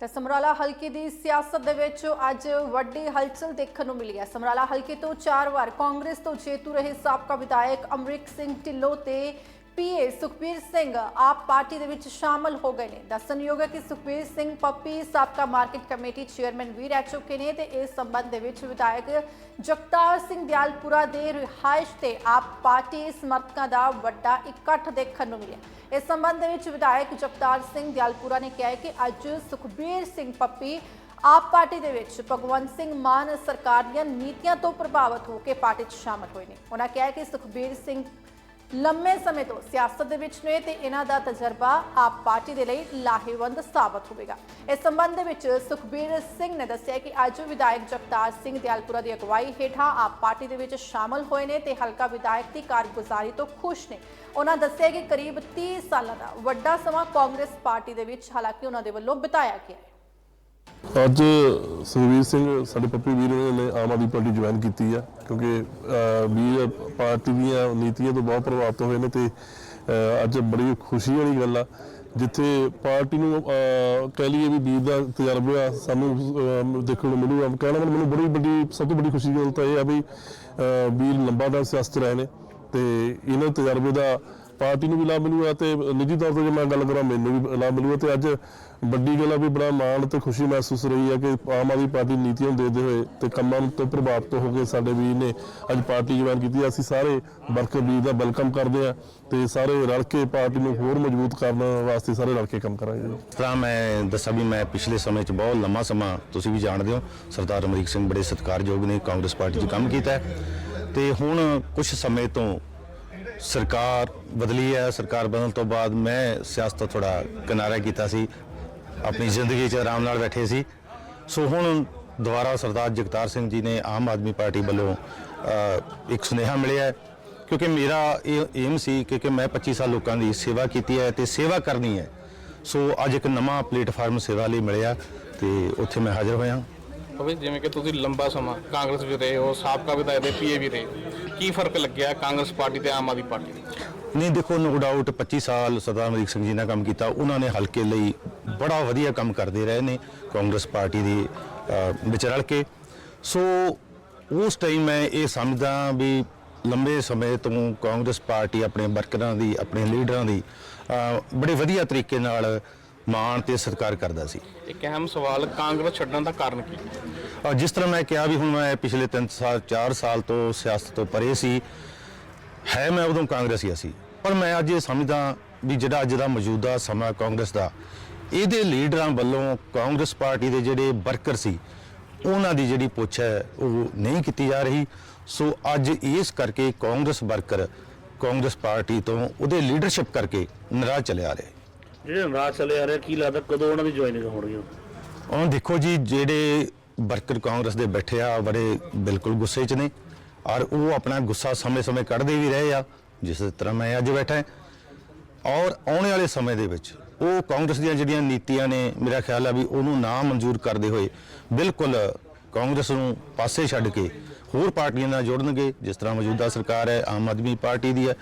ਤਾਂ ਸਮਰਾਲਾ ਹਲਕੇ ਦੀ ਸਿਆਸਤ ਦੇ ਵਿੱਚ ਅੱਜ ਵੱਡੀ ਹਲਚਲ ਦੇਖਣ ਨੂੰ ਮਿਲੀ ਹੈ। ਸਮਰਾਲਾ ਹਲਕੇ ਤੋਂ ਚਾਰ ਵਾਰ ਕਾਂਗਰਸ ਤੋਂ ਜੇਤੂ ਰਹੇ ਸਾਬਕਾ ਵਿਧਾਇਕ ਅਮਰੀਕ ਸਿੰਘ ਢਿੱਲੋਂ ਤੇ ਪੀਏ ਸੁਖਬੀਰ ਸਿੰਘ ਆਪ ਪਾਰਟੀ ਦੇ ਵਿੱਚ ਸ਼ਾਮਲ ਹੋ ਗਏ ਨੇ। ਦੱਸਣਯੋਗ ਹੈ ਕਿ ਸੁਖਬੀਰ ਸਿੰਘ ਪੱਪੀ ਸਾਬਕਾ ਮਾਰਕੀਟ ਕਮੇਟੀ ਚੇਅਰਮੈਨ ਵੀ ਰਹਿ ਚੁੱਕੇ ਨੇ ਤੇ ਇਸ ਸੰਬੰਧ ਦੇ ਵਿੱਚ ਵਿਧਾਇਕ ਜਗਤਾਰ ਸਿੰਘ ਦਿਆਲਪੁਰਾ ਦੇ ਰਿਹਾਇਸ਼ ਤੇ ਆਪ ਪਾਰਟੀ ਸਮਰਥਕਾਂ ਦਾ ਵੱਡਾ ਇਕੱਠ ਦੇਖਣ ਨੂੰ ਮਿਲਿਆ। ਇਸ ਸੰਬੰਧ ਦੇ ਵਿੱਚ ਵਿਧਾਇਕ ਜਗਤਾਰ ਸਿੰਘ ਦਿਆਲਪੁਰਾ ਨੇ ਕਿਹਾ ਕਿ ਅੱਜ ਸੁਖਬੀਰ ਸਿੰਘ ਪੱਪੀ ਆਪ ਪਾਰਟੀ ਦੇ ਵਿੱਚ ਭਗਵੰਤ ਸਿੰਘ ਮਾਨ ਸਰਕਾਰ ਦੀਆਂ ਨੀਤੀਆਂ ਤੋਂ ਪ੍ਰਭਾਵਿਤ ਹੋ ਕੇ ਪਾਰਟੀ 'ਚ ਸ਼ਾਮਲ ਹੋਏ ਨੇ। ਉਹਨਾਂ ਕਿਹਾ ਕਿ ਸੁਖਬੀਰ ਸਿੰਘ ਲੰਮੇ ਸਮੇਂ ਤੋਂ ਸਿਆਸਤ ਦੇ ਵਿੱਚ ਨੇ ਤੇ ਇਹਨਾਂ ਦਾ ਤਜਰਬਾ ਆਪ ਪਾਰਟੀ ਦੇ ਲਈ ਲਾਹੇਵੰਦ ਸਾਬਤ ਹੋਵੇਗਾ। ਇਸ ਸੰਬੰਧ ਦੇ ਵਿੱਚ ਸੁਖਬੀਰ ਸਿੰਘ ਨੇ ਦੱਸਿਆ ਕਿ ਅੱਜ ਵਿਧਾਇਕ ਜਗਤਾਰ ਸਿੰਘ ਦਿਆਲਪੁਰਾ ਦੀ ਅਗਵਾਈ ਹੇਠਾਂ ਆਪ ਪਾਰਟੀ ਦੇ ਵਿੱਚ ਸ਼ਾਮਲ ਹੋਏ ਨੇ ਤੇ ਹਲਕਾ ਵਿਧਾਇਕ ਦੀ ਕਾਰਗੁਜ਼ਾਰੀ ਤੋਂ ਖੁਸ਼ ਨੇ। ਉਹਨਾਂ ਦੱਸਿਆ ਕਿ ਕਰੀਬ 30 ਸਾਲਾਂ ਦਾ ਵੱਡਾ ਸਮਾਂ ਕਾਂਗਰਸ ਪਾਰਟੀ ਦੇ ਵਿੱਚ ਹਾਲਾਂਕਿ ਉਹਨਾਂ ਦੇ ਵੱਲੋਂ ਬਿਤਾਇਆ ਗਿਆ ਹੈ। ਅੱਜ ਸੁਖਵੀਰ ਸਿੰਘ ਸਾਡੇ ਪੱਪੀ ਵੀਰ ਨੇ ਆਮ ਆਦਮੀ ਪਾਰਟੀ ਜੁਆਇਨ ਕੀਤੀ ਆ, ਕਿਉਂਕਿ ਵੀਰ ਪਾਰਟੀ ਦੀਆਂ ਨੀਤੀਆਂ ਤੋਂ ਬਹੁਤ ਪ੍ਰਭਾਵਿਤ ਹੋਏ ਨੇ ਤੇ ਅੱਜ ਬੜੀ ਖੁਸ਼ੀ ਵਾਲੀ ਗੱਲ ਆ, ਜਿੱਥੇ ਪਾਰਟੀ ਨੂੰ ਕਹਿ ਲਈਏ ਵੀ ਵੀਰ ਦਾ ਤਜਰਬਾ ਸਾਨੂੰ ਦੇਖਣ ਨੂੰ ਮਿਲੂਗਾ। ਕਹਿਣਾ ਮਤਲਬ ਮੈਨੂੰ ਬੜੀ ਵੱਡੀ, ਸਭ ਤੋਂ ਵੱਡੀ ਖੁਸ਼ੀ ਦੀ ਗੱਲ ਤਾਂ ਇਹ ਆ ਵੀ ਵੀਰ ਲੰਬਾ ਦਾ ਸਿਆਸਤ ਰਹੇ ਨੇ ਤੇ ਇਹਨਾਂ ਤਜਰਬੇ ਦਾ ਪਾਰਟੀ ਨੂੰ ਵੀ ਲਾਭ ਮਿਲੂਗਾ ਤੇ ਨਿੱਜੀ ਤੌਰ ਤੇ ਜੇ ਮੈਂ ਗੱਲ ਕਰਾਂ, ਮੈਨੂੰ ਵੀ ਲਾਭ ਮਿਲੂਗਾ ਤੇ ਅੱਜ ਵੱਡੀ ਗੱਲ ਆ ਵੀ ਬੜਾ ਮਾਣ ਤੇ ਖੁਸ਼ੀ ਮਹਿਸੂਸ ਰਹੀ ਹੈ ਕਿ ਆਮ ਆਦਮੀ ਪਾਰਟੀ ਨੀਤੀਆਂ ਨੂੰ ਦੇਖਦੇ ਹੋਏ ਤੇ ਕੰਮਾਂ ਤੋਂ ਪ੍ਰਭਾਵਿਤ ਹੋ ਕੇ ਸਾਡੇ ਵੀਰ ਨੇ ਅੱਜ ਪਾਰਟੀ ਜੁਆਇਨ ਕੀਤੀ ਅਸੀਂ ਸਾਰੇ ਵਰਕਰ ਵੀਰ ਦਾ ਵੈਲਕਮ ਕਰਦੇ ਆ ਤੇ ਸਾਰੇ ਰਲ ਕੇ ਪਾਰਟੀ ਨੂੰ ਹੋਰ ਮਜ਼ਬੂਤ ਕਰਨ ਵਾਸਤੇ ਸਾਰੇ ਰਲ ਕੇ ਕੰਮ ਕਰਾਂਗੇ ਤਾਂ ਮੈਂ ਦੱਸਾਂ ਵੀ ਮੈਂ ਪਿਛਲੇ ਸਮੇਂ 'ਚ ਬਹੁਤ ਲੰਮਾ ਸਮਾਂ, ਤੁਸੀਂ ਵੀ ਜਾਣਦੇ ਹੋ, ਸਰਦਾਰ ਅਮਰੀਕ ਸਿੰਘ ਬੜੇ ਸਤਿਕਾਰਯੋਗ ਨੇ ਕਾਂਗਰਸ ਪਾਰਟੀ 'ਚ ਕੰਮ ਕੀਤਾ ਹੈ। ਤੇ ਹੁਣ ਕੁਝ ਸਮੇਂ ਤੋਂ ਸਰਕਾਰ ਬਦਲੀ ਹੈ, ਸਰਕਾਰ ਬਦਲਣ ਤੋਂ ਬਾਅਦ ਮੈਂ ਸਿਆਸਤ ਤੋਂ ਥੋੜਾ ਕਿਨਾਰਾ ਕੀਤਾ ਸੀ, ਆਪਣੀ ਜ਼ਿੰਦਗੀ 'ਚ ਆਰਾਮ ਨਾਲ ਬੈਠੇ ਸੀ। ਸੋ ਹੁਣ ਦੁਬਾਰਾ ਸਰਦਾਰ ਜਗਤਾਰ ਸਿੰਘ ਜੀ ਨੇ ਆਮ ਆਦਮੀ ਪਾਰਟੀ ਵੱਲੋਂ ਇੱਕ ਸੁਨੇਹਾ ਮਿਲਿਆ ਕਿਉਂਕਿ ਮੇਰਾ ਇਹ ਏਮ ਸੀ ਕਿ ਕਿ ਮੈਂ 25 ਸਾਲ ਲੋਕਾਂ ਦੀ ਸੇਵਾ ਕੀਤੀ ਹੈ ਤੇ ਸੇਵਾ ਕਰਨੀ ਹੈ। ਸੋ ਅੱਜ ਇੱਕ ਨਵਾਂ ਪਲੇਟਫਾਰਮ ਸੇਵਾ ਲਈ ਮਿਲਿਆ ਤੇ ਉੱਥੇ ਮੈਂ ਹਾਜ਼ਰ ਹੋਇਆ। ਹੋਵੇ, ਜਿਵੇਂ ਕਿ ਤੁਸੀਂ ਲੰਬਾ ਸਮਾਂ ਕਾਂਗਰਸ ਵੀ ਰਹੇ ਹੋ, ਸਾਬਕਾ ਵਿਧਾਇਕ ਦੇ ਪੀਏ ਵੀ ਰਹੇ, ਕੀ ਫ਼ਰਕ ਲੱਗਿਆ ਕਾਂਗਰਸ ਪਾਰਟੀ ਤੇ ਆਮ ਆਦਮੀ ਪਾਰਟੀ ਦੇ ਨਹੀਂ, ਦੇਖੋ ਨੋ ਡਾਊਟ 25 ਸਾਲ ਸਰਦਾਰ ਅਮਰੀਕ ਸਿੰਘ ਜੀ ਨੇ ਕੰਮ ਕੀਤਾ, ਉਹਨਾਂ ਨੇ ਹਲਕੇ ਲਈ ਬੜਾ ਵਧੀਆ ਕੰਮ ਕਰਦੇ ਰਹੇ ਨੇ, ਕਾਂਗਰਸ ਪਾਰਟੀ ਦੇ ਵਿੱਚ ਰਲ ਕੇ। ਸੋ ਉਸ ਟਾਈਮ ਮੈਂ ਇਹ ਸਮਝਦਾ ਵੀ ਲੰਬੇ ਸਮੇਂ ਤੋਂ ਕਾਂਗਰਸ ਪਾਰਟੀ ਆਪਣੇ ਵਰਕਰਾਂ ਦੀ, ਆਪਣੇ ਲੀਡਰਾਂ ਦੀ ਬੜੇ ਵਧੀਆ ਤਰੀਕੇ ਨਾਲ ਮਾਣ ਤੇ ਸਤਿਕਾਰ ਕਰਦਾ ਸੀ। ਇੱਕ ਅਹਿਮ ਸਵਾਲ ਕਾਂਗਰਸ ਛੱਡਣ ਦਾ ਕਾਰਨ ਕੀ? ਅਹ, ਜਿਸ ਤਰ੍ਹਾਂ ਮੈਂ ਕਿਹਾ ਵੀ ਹੁਣ ਮੈਂ ਪਿਛਲੇ 3 ਸਾਲ 4 ਸਾਲ ਤੋਂ ਸਿਆਸਤ ਤੋਂ ਪਰੇ ਸੀ ਹੈ ਮੈਂ ਉਦੋਂ ਕਾਂਗਰਸੀ ਸੀ। ਪਰ ਮੈਂ ਅੱਜ ਇਹ ਸਮਝਦਾ ਵੀ ਜਿਹੜਾ ਅੱਜ ਦਾ ਮੌਜੂਦਾ ਸਮਾਂ ਕਾਂਗਰਸ ਦਾ ਇਹਦੇ ਲੀਡਰਾਂ ਵੱਲੋਂ ਕਾਂਗਰਸ ਪਾਰਟੀ ਦੇ ਜਿਹੜੇ ਵਰਕਰ ਸੀ ਉਹਨਾਂ ਦੀ ਜਿਹੜੀ ਪੁੱਛ ਹੈ ਉਹ ਨਹੀਂ ਕੀਤੀ ਜਾ ਰਹੀ। ਸੋ ਅੱਜ ਇਸ ਕਰਕੇ ਕਾਂਗਰਸ ਵਰਕਰ ਕਾਂਗਰਸ ਪਾਰਟੀ ਤੋਂ ਉਹਦੇ ਲੀਡਰਸ਼ਿਪ ਕਰਕੇ ਨਾਰਾਜ਼ ਚਲੇ ਆ ਰਹੇ। ਜਿਹੜੇ ਨਾਰਾਜ਼ ਚਲੇ ਆ ਰਹੇ, ਕੀ ਲੱਗਦਾ ਕਦੋਂ ਉਹਨਾਂ ਦੀ ਜੁਆਇਨਿੰਗ ਹੋਣੀ ਹੁਣ ਦੇਖੋ ਜੀ, ਜਿਹੜੇ ਵਰਕਰ ਕਾਂਗਰਸ ਦੇ ਬੈਠੇ ਆ ਬੜੇ ਬਿਲਕੁਲ ਗੁੱਸੇ 'ਚ ਨੇ। ਔਰ ਉਹ ਆਪਣਾ ਗੁੱਸਾ ਸਮੇਂ-ਸਮੇਂ ਕੱਢਦੇ ਵੀ ਰਹੇ ਆ, ਜਿਸ ਤਰ੍ਹਾਂ ਮੈਂ ਅੱਜ ਬੈਠਾ ਹਾਂ। ਔਰ ਆਉਣ ਵਾਲੇ ਸਮੇਂ ਦੇ ਵਿੱਚ ਉਹ ਕਾਂਗਰਸ ਦੀਆਂ ਜਿਹੜੀਆਂ ਨੀਤੀਆਂ ਨੇ, ਮੇਰਾ ਖਿਆਲ ਆ ਵੀ ਉਹਨੂੰ ਨਾ ਮਨਜ਼ੂਰ ਕਰਦੇ ਹੋਏ ਬਿਲਕੁਲ ਕਾਂਗਰਸ ਨੂੰ ਪਾਸੇ ਛੱਡ ਕੇ ਹੋਰ ਪਾਰਟੀਆਂ ਨਾਲ ਜੋੜਨਗੇ ਜਿਸ ਤਰ੍ਹਾਂ ਮੌਜੂਦਾ ਸਰਕਾਰ ਹੈ ਆਮ ਆਦਮੀ ਪਾਰਟੀ ਦੀ ਹੈ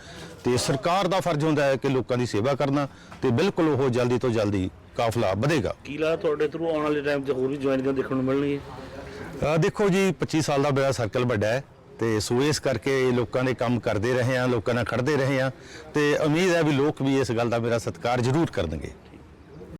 ਤੇ ਸਰਕਾਰ ਦਾ ਫਰਜ਼ ਹੁੰਦਾ ਹੈ ਕਿ ਲੋਕਾਂ ਦੀ ਸੇਵਾ ਕਰਨਾ ਤੇ ਬਿਲਕੁਲ ਉਹ ਜਲਦੀ ਤੋਂ ਜਲਦੀ ਕਾਫਲਾ ਵਧੇਗਾ। ਕੀ ਲੱਗਦਾ ਤੁਹਾਡੇ ਥਰੂ ਆਉਣ ਵਾਲੇ ਟਾਈਮ 'ਚ ਹੋਰ ਵੀ ਜੁਆਇਨਿੰਗਾਂ ਦੇਖਣ ਨੂੰ ਮਿਲਣਗੀਆਂ? ਦੇਖੋ ਜੀ 25 ਸਾਲ ਦਾ ਮੇਰਾ ਸਰਕਲ ਵੱਡਾ ਹੈ ਤੇ ਸੋ ਇਸ ਕਰਕੇ ਲੋਕਾਂ ਦੇ ਕੰਮ ਕਰਦੇ ਰਹੇ ਆ ਲੋਕਾਂ ਨਾਲ ਖੜਦੇ ਰਹੇ ਆ ਤੇ ਉਮੀਦ ਹੈ ਵੀ ਲੋਕ ਵੀ ਇਸ ਗੱਲ ਦਾ ਮੇਰਾ ਸਤਿਕਾਰ ਜ਼ਰੂਰ ਕਰਨਗੇ।